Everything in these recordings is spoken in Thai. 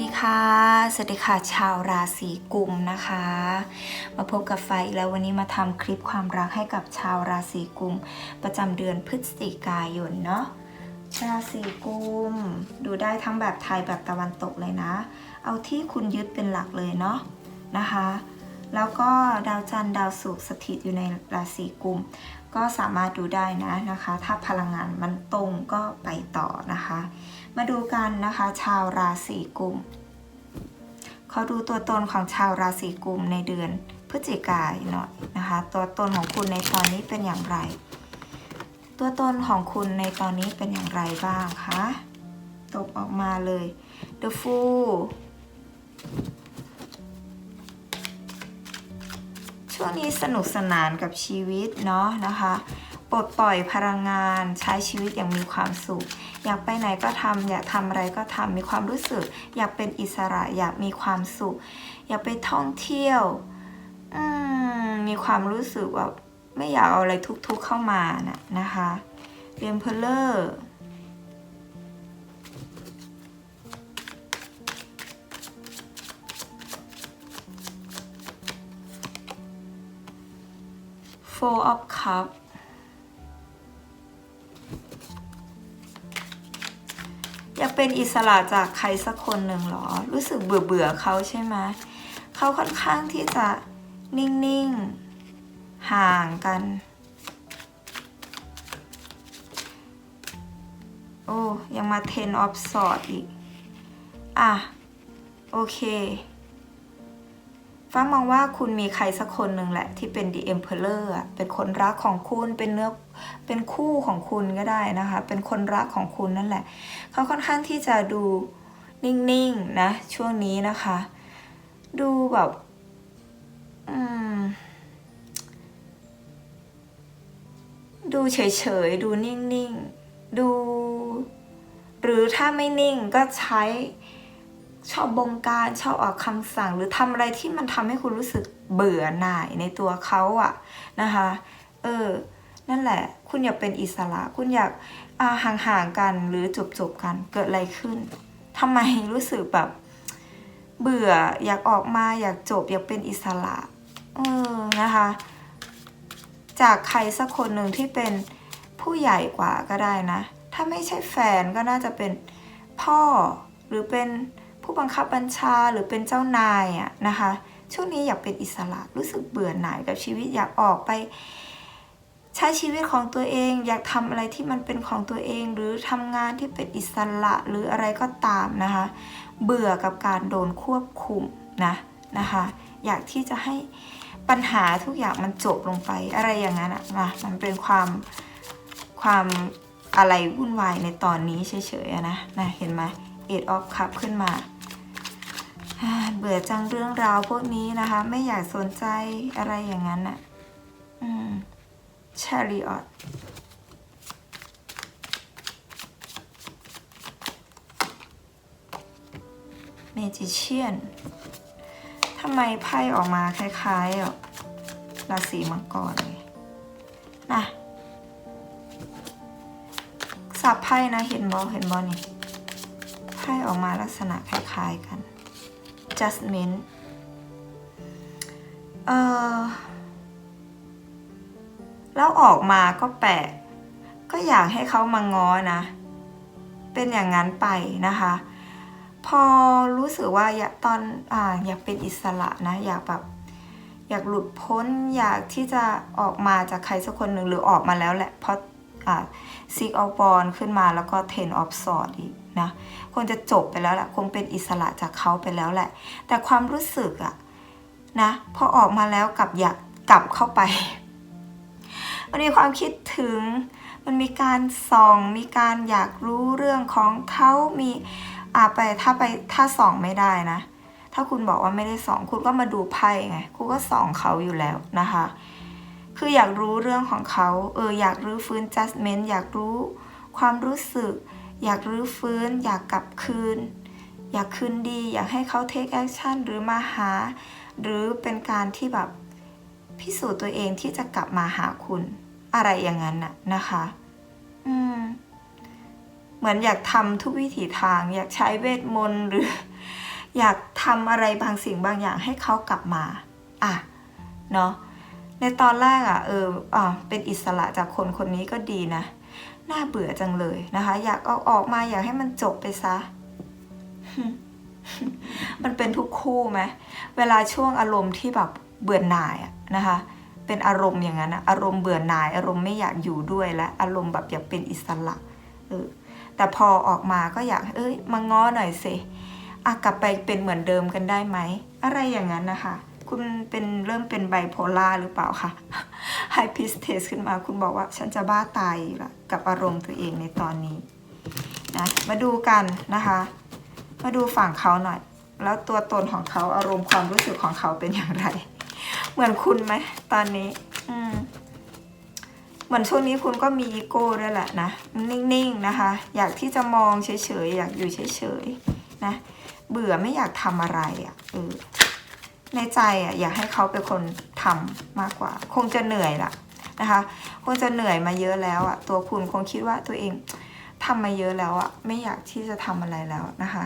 ดีค่ะ สวัสดีค่ะ ชาวราศีกุมนะคะ มาพบกับไฟแล้ววันนี้มาทำคลิปความรักให้กับชาวราศีกุม ประจำเดือนพฤศจิกายนเนาะ ราศีกุม ดูได้ทั้งแบบไทยแบบตะวันตกเลยนะ เอาที่คุณยึดเป็นหลักเลยเนาะนะคะ แล้วก็ดาวจันทร์ดาวศุกร์สถิตอยู่ในราศีกุม ก็สามารถดูได้นะนะคะ ถ้าพลังงานมันตรงก็ไปต่อนะคะ มาดูกันนะคะ ชาวราศีกุมเขาดูตัวตนของชาวราศีกุมในเดือนพฤศจิกายนหน่อยนะคะ ตัวตนของคุณในตอนนี้เป็นอย่างไร ตัวตนของคุณในตอนนี้เป็นอย่างไรบ้างคะตบออกมาเลย The Fool ช่วงนี้สนุกสนานกับชีวิตเนาะนะคะ ปลดปล่อยพลังงานใช้ชีวิตอย่างมีความสุข อยากไปไหนก็ทำอยากทำอะไรก็ทำมีความรู้สึก อยากเป็นอิสระอยากมีความสุข อยากไปท่องเที่ยวมมีความรู้สึกว่าไม่อยากเอาอะไรทุกๆเข้ามานะนะคะเรียมเพลเลอร์ Four of Cup อยากเป็นอิสระจากใครสักคนหนึ่งเหรอ รู้สึกเบื่อเบื่อเขาใช่ไหมเขาค่อนข้างที่จะนิ่ง ๆ ห่างกัน โอ้ ยังมา ten of swords อีก อะ โอเค ฟ้ามองว่าคุณมีใครสักคนหนึ่งแหละที่เป็น the emperor อะเป็นคนรักของคุณเป็นเนื้อเป็นคู่ของคุณก็ได้นะคะ เป็นคนรักของคุณนั่นแหละ เขาค่อนข้างที่จะดูนิ่งๆนะช่วงนี้นะคะ ดูแบบอืมดูเฉยๆ ดูนิ่งๆ ดู หรือถ้าไม่นิ่งก็ใช้ ชอบบงการชอบออกคำสั่ง หรือทำอะไรที่มันทำให้คุณรู้สึกเบื่อหน่ายในตัวเขาอะนะคะ เออ นั่นแหละ คุณอยากเป็นอิสระ คุณอยากอ่าห่างๆกันหรือจบๆกันเกิดอะไรขึ้นทำไมรู้สึกแบบ เบื่ออยากออกมาอยากจบอยากเป็นอิสระ เออนะคะ จากใครสักคนหนึ่งที่เป็นผู้ใหญ่กว่าก็ได้นะ ถ้าไม่ใช่แฟนก็น่าจะเป็นพ่อหรือเป็น ผู้บังคับบัญชาหรือเป็นเจ้านายอะนะคะ ช่วงนี้อยากเป็นอิสระรู้สึกเบื่อหน่ายกับชีวิตอยากออกไป ใช้ชีวิตของตัวเอง อยากทำอะไรที่มันเป็นของตัวเอง หรือทำงานที่เป็นอิสระหรืออะไรก็ตามนะคะ เบื่อกับการโดนควบคุมนะนะคะ อยากที่จะให้ปัญหาทุกอย่างมันจบลงไปอะไรอย่างนั้นอะนะมันเป็นความความอะไรวุ่นวายในตอนนี้เฉยๆนะนะเห็นไหมเอ็ดออฟคัพขึ้นมา เบื่อจังเรื่องราวพวกนี้นะคะ ไม่อยากสนใจอะไรอย่างนั้นอะอืม chariot เมจิเชียนทำไมไพ่ออกมาคล้ายๆอะราศีมังกรเลยนะสับไพ่นะเห็นบอเห็นบอนี่ไพ่ออกมาลักษณะคล้ายๆกัน judgment เออแล้วออกมาก็แปลก ก็อยากให้เขามาง้อนะ เป็นอย่างนั้นไปนะคะ พอรู้สึกว่าอยากตอนอ่าอยากเป็นอิสระนะ อยากแบบอยากหลุดพ้น อยากที่จะออกมาจากใครสักคนหนึ่งหรือออกมาแล้วแหละ เพราะอ่าซิกออฟบอลขึ้นมาแล้วก็เทนออฟสอดอีก นะคงจะจบไปแล้วแหละคงเป็นอิสระจากเขาไปแล้วแหละ แต่ความรู้สึกอะนะพอออกมาแล้วกลับอยากกลับเข้าไปมันมีความคิดถึง มันมีการส่อง มีการอยากรู้เรื่องของเขามีอ่าไปถ้าไปถ้าส่องไม่ได้นะ ถ้าคุณบอกว่าไม่ได้ส่อง คุณก็มาดูไพ่ไง คุณก็ส่องเขาอยู่แล้วนะคะ คืออยากรู้เรื่องของเขา เอออยากรื้ฟื้น judgment อยากรู้ความรู้สึก อยากรื้อฟื้น อยากกลับคืน อยากคืนดี อยากให้เขา take action หรือมาหา หรือเป็นการที่แบบพิสูจน์ตัวเองที่จะกลับมาหาคุณ อะไรอย่างนั้นน่ะนะคะ อืม เหมือนอยากทำทุกวิถีทาง อยากใช้เวทมนต์หรือ อยากทำอะไรบางสิ่งบางอย่างให้เขากลับมา อะ เนาะในตอนแรกอะ่ะเอออ่าเป็นอิสระจากคนคนนี้ก็ดีนะ น่าเบื่อจังเลยนะคะ อยากเอาออกมาอยากให้มันจบไปซะ มันเป็นทุกคู่ไหมเวลาช่วงอารมณ์ที่แบบเบื่อหน่ายนะคะ เป็นอารมณ์อย่างนั้นอารมณ์เบื่อหน่าย อารมณ์ไม่อยากอยู่ด้วยและ อารมณ์แบบอยากเป็นอิสระเออแต่พอออกมาก็อยากเอ้ยมาง้อหน่อยสิอะกลับไปเป็นเหมือนเดิมกันได้ไหม อะไรอย่างนั้นนะคะ คุณเป็นเริ่มเป็นไบโพล่าหรือเปล่าคะไฮพิสเทสขึ้นมาคุณบอกว่าฉันจะบ้าตายกละกับอารมณ์ตัวเองในตอนนี้นะมาดูกันนะคะ มาดูฝั่งเขาหน่อย แล้วตัวตนของเขาอารมณ์ความรู้สึกของเขาเป็นอย่างไร เหมือนคุณไหมตอนนี้ อืมเหมือนช่วงนี้คุณก็มีอีโก้ด้วยแหละนะ นิ่งๆนะคะ อยากที่จะมองเฉยๆอยากอยู่เฉยๆนะ เบื่อไม่อยากทำอะไรอะ่ะเออ ในใจอะอยากให้เขาเป็นคนทำมากกว่า คงจะเหนื่อยละนะคะ คงจะเหนื่อยมาเยอะแล้วอะตัวคุณคงคิดว่าตัวเองทำมาเยอะแล้วอะไม่อยากที่จะทำอะไรแล้วนะคะ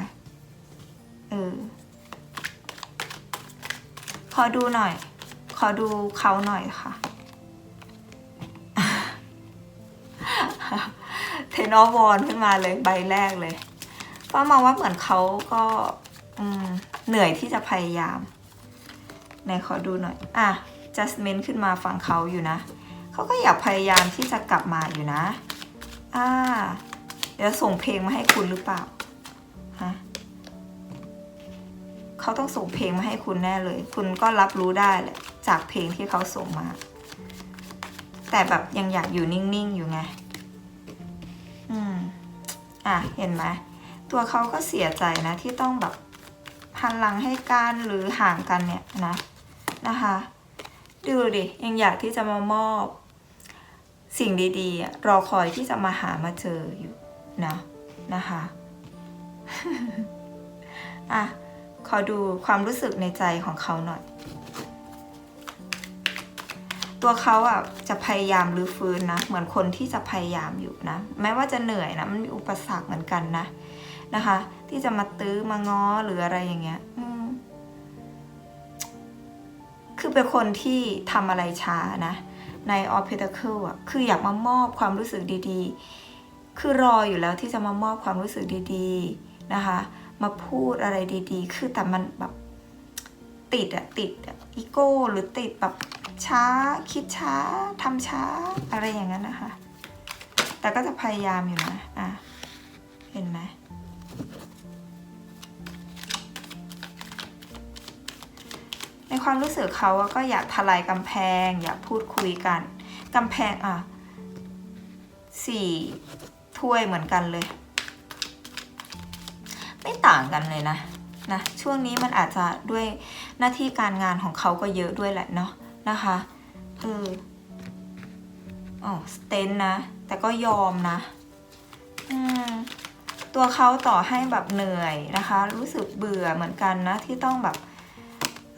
เออขอดูหน่อย ขอดูเขาหน่อยค่ะเทนอวอนขึ้นมาเลยใบแรกเลยป้ามองว่าเหมือนเขาก็เหนื่อยที่จะพยายาม ไหนขอดูหน่อย อะจัสมินขึ้นมาฝั่งเขาอยู่นะ เขาก็อยากพยายามที่จะกลับมาอยู่นะ อ่า เดี๋ยวส่งเพลงมาให้คุณหรือเปล่า ฮะเขาต้องส่งเพลงมาให้คุณแน่เลย คุณก็รับรู้ได้แหละ จากเพลงที่เขาส่งมา แต่แบบยังอยากอยู่นิ่งๆอยู่ไง อืม อะ เห็นไหม ตัวเขาก็เสียใจนะที่ต้องแบบหันหลังให้กันหรือห่างกันเนี่ยนะ นะคะ ดูดิยังอยากที่จะมามอบ สิ่งดีๆ รอคอยที่จะมาหามาเจออยู่นะนะคะอะขอดูความรู้สึกในใจของเขาหน่อย ตัวเขาอะจะพยายามรื้อฟื้นนะ เหมือนคนที่จะพยายามอยู่นะ แม้ว่าจะเหนื่อยนะ มันมีอุปสรรคเหมือนกันนะนะคะ ที่จะมาตื้อมาง้อหรืออะไรอย่างเงี้ยอืม เป็นคนที่ทำอะไรช้านะ ในออ p เพ t a c l e อะคืออยากมามอบความรู้สึกดีๆ คือรออยู่แล้วที่จะมามอบความรู้สึกดีๆนะคะ มาพูดอะไรดีๆ คือแต่มันแบบติดอะติดอะอีโก้หรือติดแบบช้าคิดช้าทำช้าอะไรอย่างนั้นนะคะ แต่ก็จะพยายามอยู่นะ อะ เห็นไหม ความรู้สึกเขาก็อยากทลายกำแพง อยากพูดคุยกันกำแพงอะสี่ถ้วยเหมือนกันเลย ไม่ต่างกันเลยนะนะช่วงนี้มันอาจจะด้วยหน้าที่การงานของเขาก็เยอะด้วยแหละเนาะนะคะเอออ๋อสเตนนะ แต่ก็ยอมนะอืมตัวเขาต่อให้แบบเหนื่อยนะคะ รู้สึกเบื่อเหมือนกันนะที่ต้องแบบ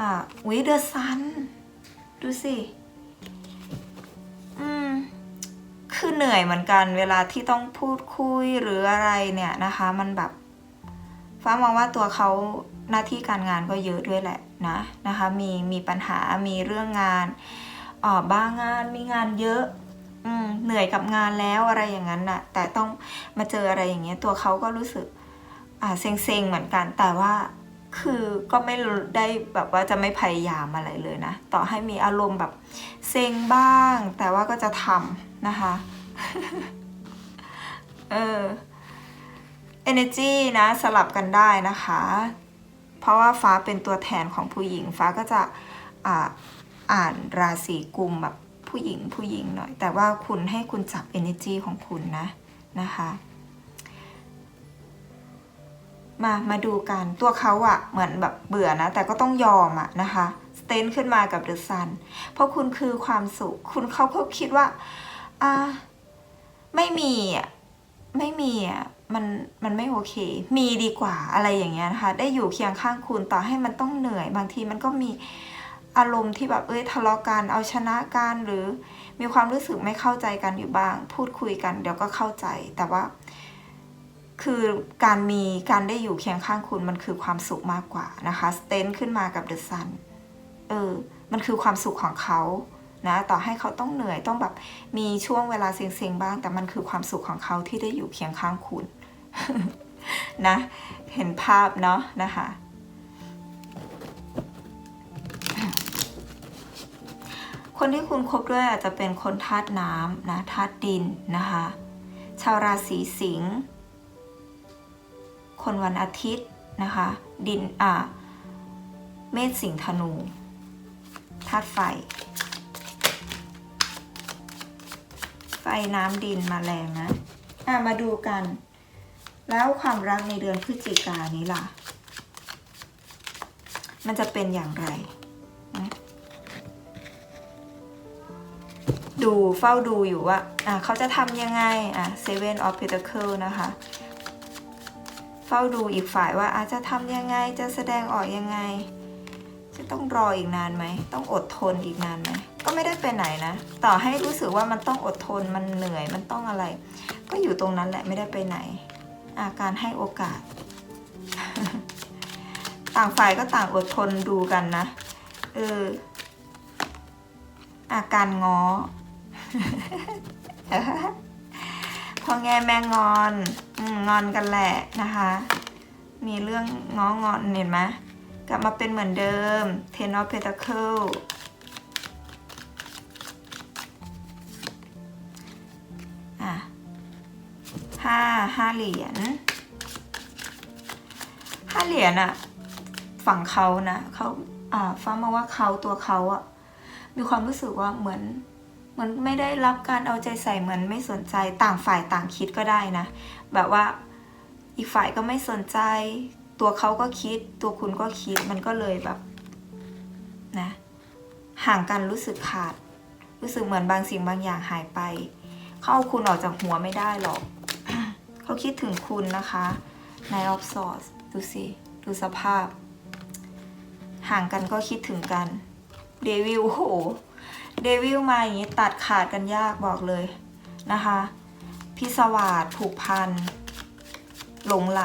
อ่าวิเดอร์ซัน ดูสิ อืม คือเหนื่อยเหมือนกัน เวลาที่ต้องพูดคุยหรืออะไรเนี่ยนะคะ มันแบบ ฟ้ามองว่าตัวเขาหน้าที่การงานก็เยอะด้วยแหละนะนะคะ มีมีปัญหา มีเรื่องงานอ๋อบ้างาน มีงานเยอะอืมเหนื่อยกับงานแล้วอะไรอย่างนั้นน่ะ แต่ต้องมาเจออะไรอย่างเงี้ย ตัวเขาก็รู้สึก อ่าเซ็งๆเหมือนกัน แต่ว่า คือก็ไม่ได้แบบว่าจะไม่พยายามอะไรเลยนะ ต่อให้มีอารมณ์แบบเซ็งบ้าง แต่ว่าก็จะทำนะคะ เออ energy นะสลับกันได้นะคะ เพราะว่าฟ้าเป็นตัวแทนของผู้หญิง ฟ้าก็จะอ่าอ่านราศีกุมแบบผู้หญิงผู้หญิงหน่อย แต่ว่าคุณให้คุณจับ energy ของคุณนะนะคะ มามาดูกันตัวเขาอะเหมือนแบบเบื่อนะ แต่ก็ต้องยอมอะนะคะสเตนขึ้นมากับเดอะซันเพราะคุณคือความสุข คุณเขาเขาคิดว่าอ่าไม่มีอะไม่มีอะมันมันไม่โอเค มีดีกว่าอะไรอย่างเงี้ยนะคะ ได้อยู่เคียงข้างคุณต่อให้มันต้องเหนื่อย บางทีมันก็มีอารมณ์ที่แบบเอ้ยทะเลาะกันเอาชนะกันหรือมีความรู้สึกไม่เข้าใจกันอยู่บ้าง พูดคุยกัน เดี๋ยวก็เข้าใจแต่ว่า คือการมีการได้อยู่เคียงข้างคุณมันคือความสุขมากกว่านะคะสเตนขึ้นมากับเดอะซันเออมันคือความสุขของเขานะต่อให้เขาต้องเหนื่อยต้องแบบมีช่วงเวลาเซ็งๆบ้าง แต่มันคือความสุขของเขาที่ได้อยู่เคียงข้างคุณนะเห็นภาพเนาะนะคะคนที่คุณคบด้วยอาจจะเป็นคนธาตุน้ำนะธาตุดินนะคะ ชาวราศีสิงห์ คนวันอาทิตย์นะคะ ดินอ่าเมษสิงธนูธาตุไฟ ไฟน้ำดินมาแรงนะอะมาดูกัน แล้วความรักในเดือนพฤศจิกายนนี้ล่ะ มันจะเป็นอย่างไรนะดูเฝ้าดูอยู่ว่าอะเขาจะทำยังไงอะ Seven of Pentacles นะคะ เฝ้าดูอีกฝ่ายว่าอาจจะทำยังไงจะแสดงออกยังไง จะต้องรออีกนานไหม ต้องอดทนอีกนานไหม ก็ไม่ได้ไปไหนนะ ต่อให้รู้สึกว่ามันต้องอดทนมันเหนื่อยมันต้องอะไร ก็อยู่ตรงนั้นแหละไม่ได้ไปไหน อาการให้โอกาส ต่างฝ่ายก็ต่างอดทนดูกันนะเอออาการง้อ พอแงแม่งอนงอนกันแหละนะคะ มีเรื่องง้องอนเห็นไหมกลับมาเป็นเหมือนเดิม Ten of Pentacle อะห้าห้าเหรียญห้าเหรียญอะฝั่งเขานะเขาอ่าฟังมาว่าเขาตัวเขาอะมีความรู้สึกว่าเหมือน เหมือนไม่ได้รับการเอาใจใส่เหมือนไม่สนใจต่างฝ่ายต่างคิดก็ได้นะ แบบว่าอีกฝ่ายก็ไม่สนใจ ตัวเขาก็คิด ตัวคุณก็คิดมันก็เลยแบบนะห่างกันรู้สึกขาด รู้สึกเหมือนบางสิ่งบางอย่างหายไป เขาเอาคุณออกจากหัวไม่ได้หรอก เขาคิดถึงคุณนะคะในออฟซอร์ดูสิ ดูสภาพ ห่างกันก็คิดถึงกันเดวิลโห เดวิลมาอย่างนี้ตัดขาดกันยากบอกเลยนะคะพิศวาสผูกพัน หลงไหล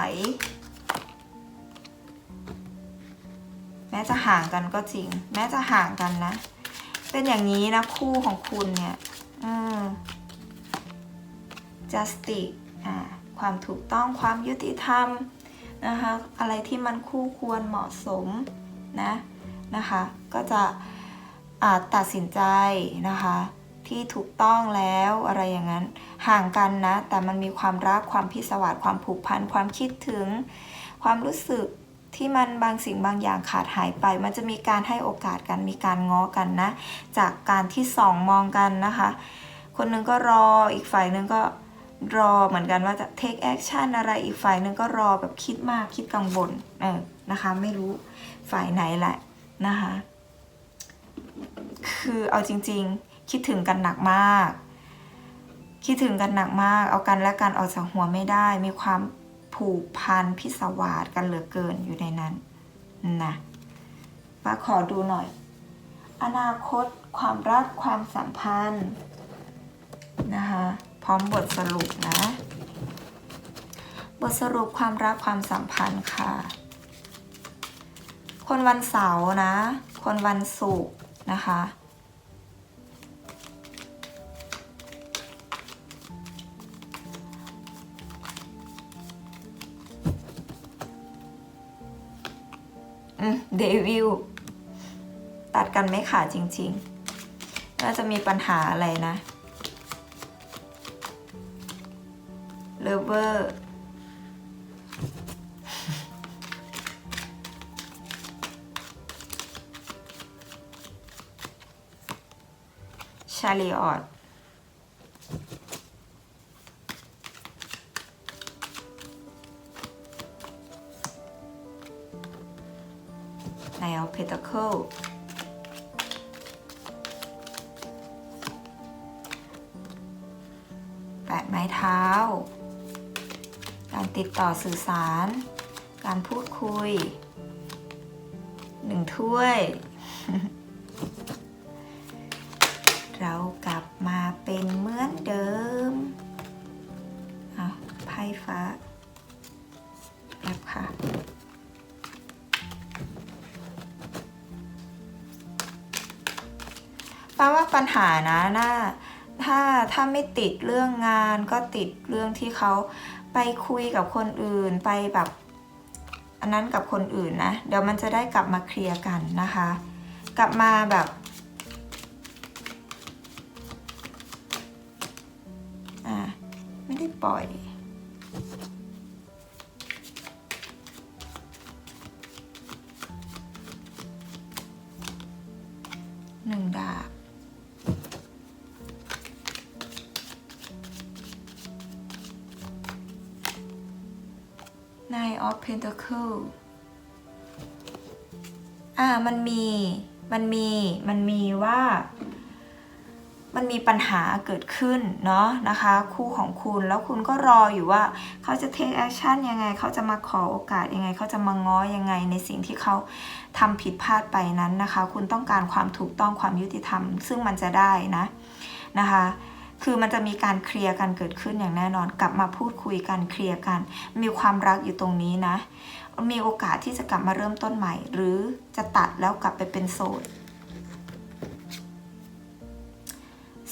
แม้จะห่างกันก็จริง แม้จะห่างกันนะ เป็นอย่างนี้นะคู่ของคุณเนี่ยอืม justice อ่าความถูกต้องความยุติธรรมนะคะอะไรที่มันคู่ควรเหมาะสมนะนะคะ ก็จะ ตัดสินใจนะคะ ที่ถูกต้องแล้วอะไรอย่างนั้น ห่างกันนะ แต่มันมีความรักความพิศวาสความผูกพันความคิดถึง ความรู้สึกที่มันบางสิ่งบางอย่างขาดหายไป มันจะมีการให้โอกาสกันมีการง้อกันนะ จากการที่สองมองกันนะคะ คนหนึงก็รออีกฝ่ายหนึงก็รอเหมือนกันว่าจะ take action อะไรอีกฝ่ายหนึงก็รอแบบคิดมากคิดกังวลเออนะคะ ไม่รู้ฝ่ายไหนแหละนะคะ คือเอาจริง ๆ คิดถึงกันหนักมาก คิดถึงกันหนักมาก เอากันและกันออกจากหัวไม่ได้ มีความผูกพันพิศวาสกันเหลือเกินอยู่ในนั้นนะมาขอดูหน่อย อนาคตความรักความสัมพันธ์นะคะ พร้อมบทสรุปนะ บทสรุปความรักความสัมพันธ์ค่ะ คนวันเสาร์นะ คนวันศุกร์ นะคะ อืมเดวิลตัดกันไม่ขาดจริงๆ น่าจะมีปัญหาอะไรนะเลเวอร์ ชาลีออดในเอาเพตาเคิลแปดไม้เท้า การติดต่อสื่อสาร การพูดคุยหนึ่งถ้วย นะน่าถ้าถ้าไม่ติดเรื่องงานก็ติดเรื่องที่เขาไปคุยกับคนอื่นไปแบบอันนั้นกับคนอื่นนะเดี๋ยวมันจะได้กลับมาเคลียร์กันนะคะ กลับมาแบบอ่าไม่ได้ปล่อย Pentacle อ่ามันมีมันมีมันมีว่า มันมีปัญหาเกิดขึ้นเนาะนะคะ คู่ของคุณแล้วคุณก็รออยู่ว่า เขาจะ take action ยังไง เขาจะมาขอโอกาสยังไง เขาจะมาง้อยังไง ในสิ่งที่เขาทำผิดพลาดไปนั้นนะคะ คุณต้องการความถูกต้องความยุติธรรม ซึ่งมันจะได้นะนะคะ คือมันจะมีการเคลียร์กันเกิดขึ้นอย่างแน่นอน กลับมาพูดคุยกันเคลียร์กัน มีความรักอยู่ตรงนี้นะ มีโอกาสที่จะกลับมาเริ่มต้นใหม่ หรือจะตัดแล้วกลับไปเป็นโสด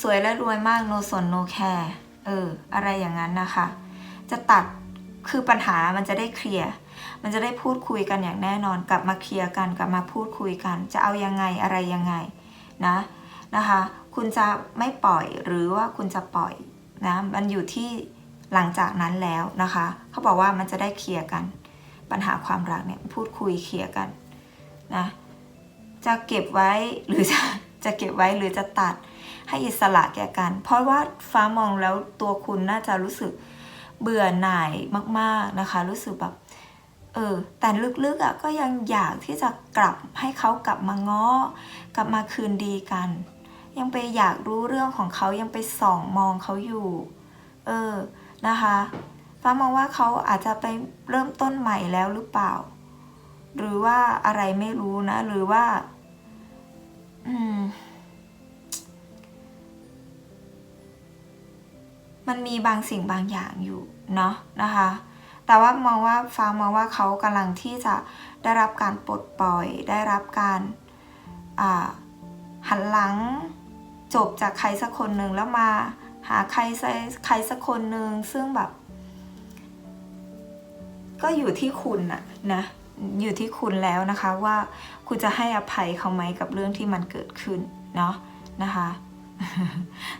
สวยและรวยมาก no สน no care เออ อะไรอย่างนั้นนะคะ จะตัดคือปัญหามันจะได้เคลียร์มันจะได้พูดคุยกันอย่างแน่นอน กลับมาเคลียร์กันกลับมาพูดคุยกัน จะเอายังไงอะไรยังไงนะนะคะ คุณจะไม่ปล่อยหรือว่าคุณจะปล่อยนะมันอยู่ที่หลังจากนั้นแล้วนะคะ เขาบอกว่ามันจะได้เคลียร์กัน ปัญหาความรักเนี่ยพูดคุยเคลียร์กันนะจะเก็บไว้หรือจะจะเก็บไว้หรือจะตัดให้อิสระแก่กัน เพราะว่าฟ้ามองแล้วตัวคุณน่าจะรู้สึกเบื่อหน่ายมาก ๆนะคะ รู้สึกแบบเออแต่ลึกๆอะก็ยังอยากที่จะกลับให้เขากลับมาง้อกลับมาคืนดีกัน ยังไปอยากรู้เรื่องของเขายังไปส่องมองเขาอยู่ เออนะคะฟ้ามองว่าเขาอาจจะไปเริ่มต้นใหม่แล้วหรือเปล่า หรือว่าอะไรไม่รู้นะ หรือว่า อืม มันมีบางสิ่งบางอย่างอยู่เนาะนะคะ แต่ว่ามองว่าฟ้ามองว่าเขากำลังที่จะได้รับการปลดปล่อย ได้รับการหันหลัง จบจากใครสักคนหนึ่งแล้วมาหาใครสักใครสักคนหนึ่งซึ่งแบบ ก็อยู่ที่คุณอะนะอยู่ที่คุณแล้วนะคะว่าคุณจะให้อภัยเขาไหมกับเรื่องที่มันเกิดขึ้นเนาะนะคะ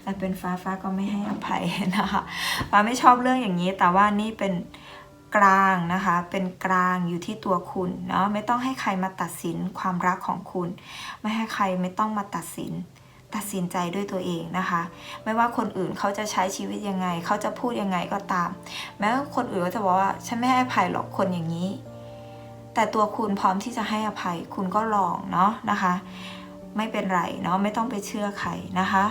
แต่เป็นฟ้าฟ้าก็ไม่ให้อภัยนะคะฟ้าไม่ชอบเรื่องอย่างนี้ แต่ว่านี่เป็นกลางนะคะ เป็นกลางอยู่ที่ตัวคุณเนาะไม่ต้องให้ใครมาตัดสินความรักของคุณ ไม่ให้ใครไม่ต้องมาตัดสิน ตัดสินใจด้วยตัวเองนะคะ ไม่ว่าคนอื่นเขาจะใช้ชีวิตยังไง เขาจะพูดยังไงก็ตาม แม้ว่าคนอื่นก็จะบอกว่าฉันไม่ให้อภัยหรอกคนอย่างนี้ แต่ตัวคุณพร้อมที่จะให้อภัย คุณก็ลองเนาะนะคะ ไม่เป็นไรเนาะไม่ต้องไปเชื่อใครนะคะ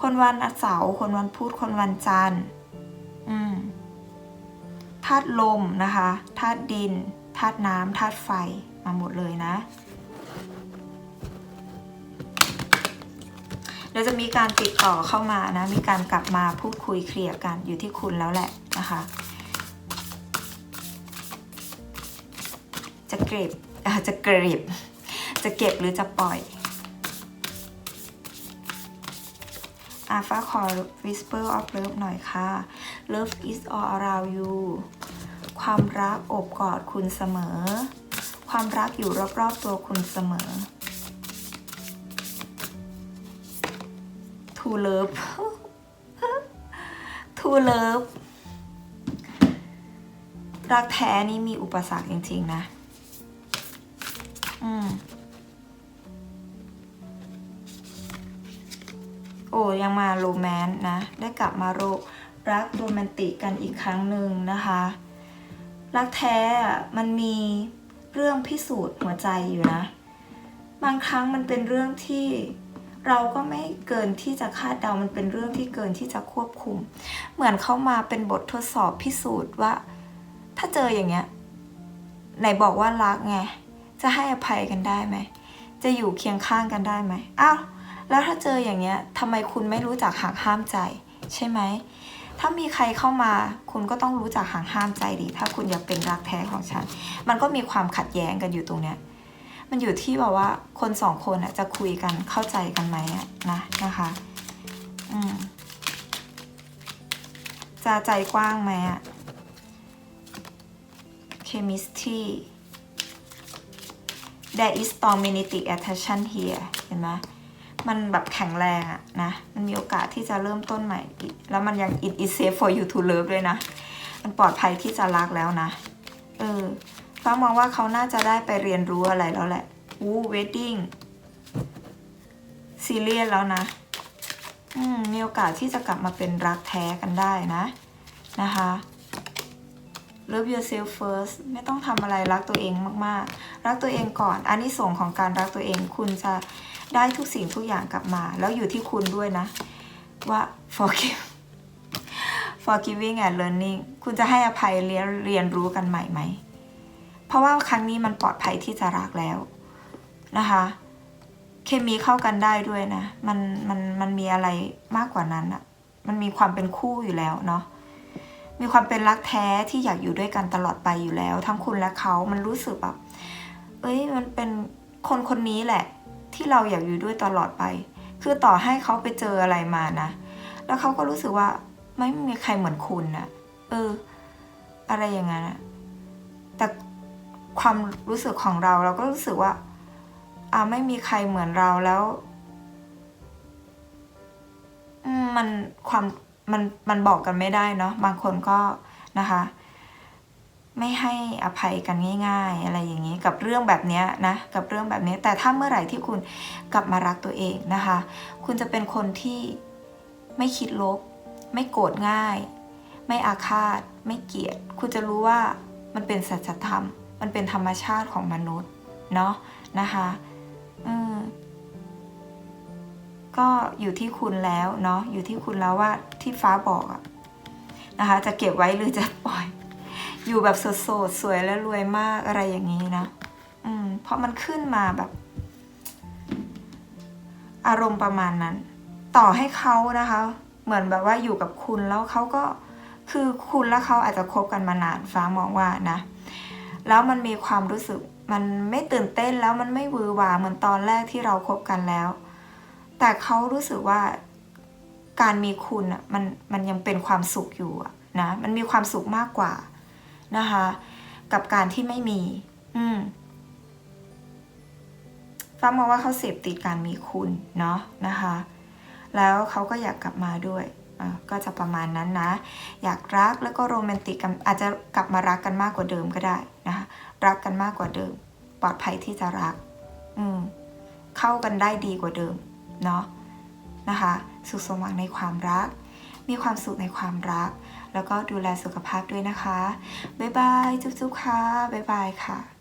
คนวันเสาร์คนวันพุธคนวันจันทร์อืมธาตุลมนะคะธาตุดินธาตุน้ำธาตุไฟมาหมดเลยนะ ดี๋ยวจะมีการติดต่อเข้ามานะ มีการกลับมาพูดคุยเคลียร์กันอยู่ที่คุณแล้วแหละนะคะ จะเก็บจะเก็บจะเก็บหรือจะปล่อยอาฟ้าขอ whisper of love หน่อยค่ะ love is all around you ความรักอบกอดคุณเสมอ ความรักอยู่รอบๆตัวคุณเสมอ to love to love รักแท้นี่มีอุปสรรคจริง ๆ นะ อืม โอ้ยังมาโรแมนต์นะ ได้กลับมาโรรักโรแมนติกกันอีกครั้งหนึ่งนะคะ รักแท้อะมันมีเรื่องพิสูจน์หัวใจอยู่นะ บางครั้งมันเป็นเรื่องที่ เราก็ไม่เกินที่จะคาดเดามันเป็นเรื่องที่เกินที่จะควบคุม เหมือนเข้ามาเป็นบททดสอบพิสูจน์ว่า ถ้าเจออย่างเงี้ยไหนบอกว่ารักไง จะให้อภัยกันได้ไหม จะอยู่เคียงข้างกันได้ไหมอ้าวแล้วถ้าเจออย่างเงี้ยทำไมคุณไม่รู้จักหักห้ามใจ ใช่ไหมถ้ามีใครเข้ามาคุณก็ต้องรู้จักหักห้ามใจดี ถ้าคุณอยากเป็นรักแท้ของฉัน มันก็มีความขัดแย้งกันอยู่ตรงเนี้ย มันอยู่ที่แบบว่าคนสองคนอะจะคุยกันเข้าใจกันไหมนะนะคะอืมจะใจกว้างไหมอะ chemistry there is strong magnetic attraction here เห็นไหมมันแบบแข็งแรงอะนะ มันมีโอกาสที่จะเริ่มต้นใหม่ แล้วมันยัง it is safe for you to love ด้วยนะ มันปลอดภัยที่จะรักแล้วนะ เออ ฟ้ามองว่าเขาน่าจะได้ไปเรียนรู้อะไรแล้วแหละวู้เวดดิ้งซีเรียสแล้วนะอืมมีโอกาสที่จะกลับมาเป็นรักแท้กันได้นะ นะคะ love yourself first ไม่ต้องทำอะไรรักตัวเองมากๆ รักตัวเองก่อนอันนี้ส่งของการรักตัวเองคุณจะได้ทุกสิ่งทุกอย่างกลับมา แล้วอยู่ที่คุณด้วยนะ ว่า forgive forgiving and learning คุณจะให้อภัยเรียนเรียนรู้กันใหม่ไหม เพราะว่าครั้งนี้มันปลอดภัยที่จะรักแล้วนะคะ เคมีเข้ากันได้ด้วยนะ มันมันมันมีอะไรมากกว่านั้นอะมันมีความเป็นคู่อยู่แล้วเนาะมีความเป็นรักแท้ที่อยากอยู่ด้วยกันตลอดไปอยู่แล้ว ทั้งคุณและเขามันรู้สึกแบบเอ้ยมันเป็นคนคนนี้แหละ ที่เราอยากอยู่ด้วยตลอดไป คือต่อให้เขาไปเจออะไรมานะแล้วเขาก็รู้สึกว่าไม่มีใครเหมือนคุณนะเออ อะไรอย่างนั้นอะ ความรู้สึกของเรา เราก็รู้สึกว่าอ่าไม่มีใครเหมือนเราแล้วมันความมันมันบอกกันไม่ได้เนาะบางคนก็นะคะ ไม่ให้อภัยกันง่าย ๆ อะไรอย่างนี้ กับเรื่องแบบเนี้ยนะกับเรื่องแบบนี้ แต่ถ้าเมื่อไหร่ที่คุณกลับมารักตัวเองนะคะ คุณจะเป็นคนที่ไม่คิดลบ ไม่โกรธง่าย ไม่อาฆาต ไม่เกลียด คุณจะรู้ว่ามันเป็นสัจธรรม มันเป็นธรรมชาติของมนุษย์เนาะนะคะก็อยู่ที่คุณแล้วเนาะอยู่ที่คุณแล้วว่าที่ฟ้าบอกอะนะคะ จะเก็บไว้หรือจะปล่อย อยู่แบบโสดๆสวยและรวยมากอะไรอย่างนี้นะอืมเพราะมันขึ้นมาแบบ อารมณ์ประมาณนั้น ต่อให้เขานะคะ เหมือนแบบว่าอยู่กับคุณแล้วเขาก็คือคุณและเขาอาจจะคบกันมานานฟ้ามองว่านะ แล้วมันมีความรู้สึก มันไม่ตื่นเต้นแล้วมันไม่วือหวาเหมือนตอนแรกที่เราคบกันแล้ว แต่เขารู้สึกว่าการมีคุณอะมันมันยังเป็นความสุขอยู่นะมันมีความสุขมากกว่านะคะ กับการที่ไม่มี อืมฟ้ามองว่าเขาเสพติดการมีคุณเนาะนะคะ แล้วเขาก็อยากกลับมาด้วยก็จะประมาณนั้นนะ อยากรักแล้วก็โรแมนติกกันอาจจะกลับมารักกันมากกว่าเดิมก็ได้ นะคะรักกันมากกว่าเดิม ปลอดภัยที่จะรัก อืมเข้ากันได้ดีกว่าเดิมเนาะนะคะสุขสมหวังในความรัก มีความสุขในความรัก แล้วก็ดูแลสุขภาพด้วยนะคะ บ๊ายบาย จุ๊บๆค่ะ บ๊ายบายค่ะ